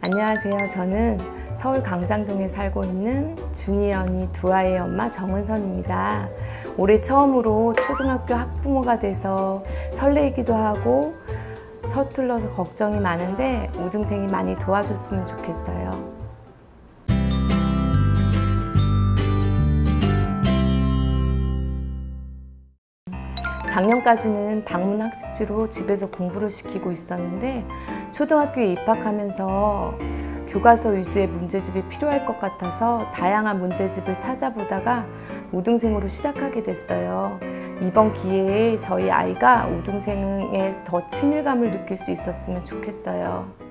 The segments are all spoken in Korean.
안녕하세요. 저는 서울 강장동에 살고 있는 준이언니 두 아이의 엄마 정은선입니다. 올해 처음으로 초등학교 학부모가 돼서 설레이기도 하고 서툴러서 걱정이 많은데 우등생이 많이 도와줬으면 좋겠어요. 작년까지는 방문 학습지로 집에서 공부를 시키고 있었는데 초등학교에 입학하면서 교과서 위주의 문제집이 필요할 것 같아서 다양한 문제집을 찾아보다가 우등생으로 시작하게 됐어요. 이번 기회에 저희 아이가 우등생에 더 친밀감을 느낄 수 있었으면 좋겠어요.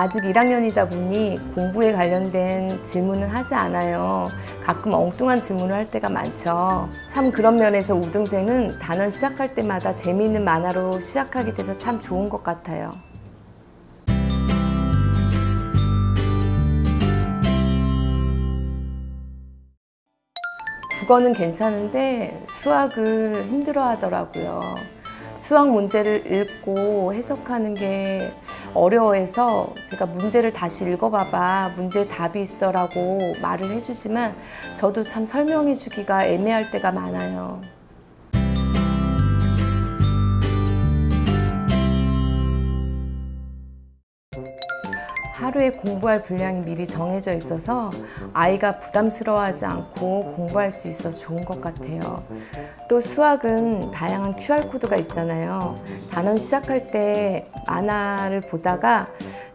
아직 1학년이다 보니 공부에 관련된 질문은 하지 않아요. 가끔 엉뚱한 질문을 할 때가 많죠. 참 그런 면에서 우등생은 단원 시작할 때마다 재미있는 만화로 시작하게 돼서 참 좋은 것 같아요. 국어는 괜찮은데 수학을 힘들어 하더라고요. 수학 문제를 읽고 해석하는 게 어려워해서 제가 문제를 다시 읽어봐봐 문제 답이 있어라고 말을 해주지만 저도 참 설명해주기가 애매할 때가 많아요. 하루에 공부할 분량이 미리 정해져 있어서 아이가 부담스러워하지 않고 공부할 수 있어서 좋은 것 같아요. 또 수학은 다양한 QR코드가 있잖아요. 단원 시작할 때 만화를 보다가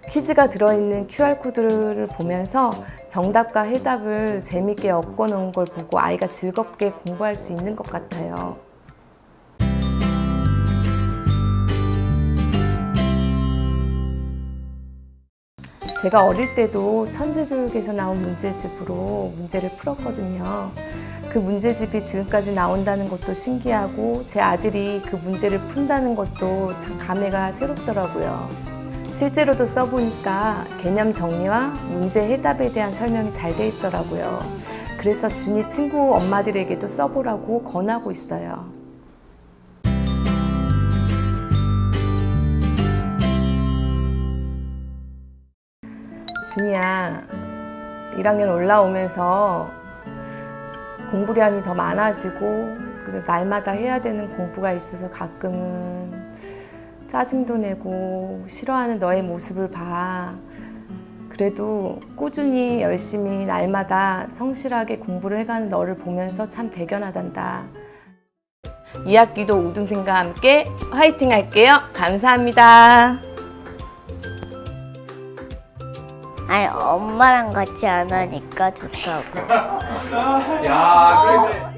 퀴즈가 들어있는 QR코드를 보면서 정답과 해답을 재밌게 엮어 놓은 걸 보고 아이가 즐겁게 공부할 수 있는 것 같아요. 제가 어릴 때도 천재교육에서 나온 문제집으로 문제를 풀었거든요. 그 문제집이 지금까지 나온다는 것도 신기하고 제 아들이 그 문제를 푼다는 것도 참 감회가 새롭더라고요. 실제로도 써보니까 개념 정리와 문제 해답에 대한 설명이 잘 돼 있더라고요. 그래서 준이 친구 엄마들에게도 써보라고 권하고 있어요. 준이야, 1학년 올라오면서 공부량이 더 많아지고 그리고 날마다 해야 되는 공부가 있어서 가끔은 짜증도 내고 싫어하는 너의 모습을 봐. 그래도 꾸준히 열심히 날마다 성실하게 공부를 해가는 너를 보면서 참 대견하단다. 2학기도 우등생과 함께 화이팅 할게요. 감사합니다. 아니 엄마랑 같이 안 하니까 좋다고. 야, 그래, 그래.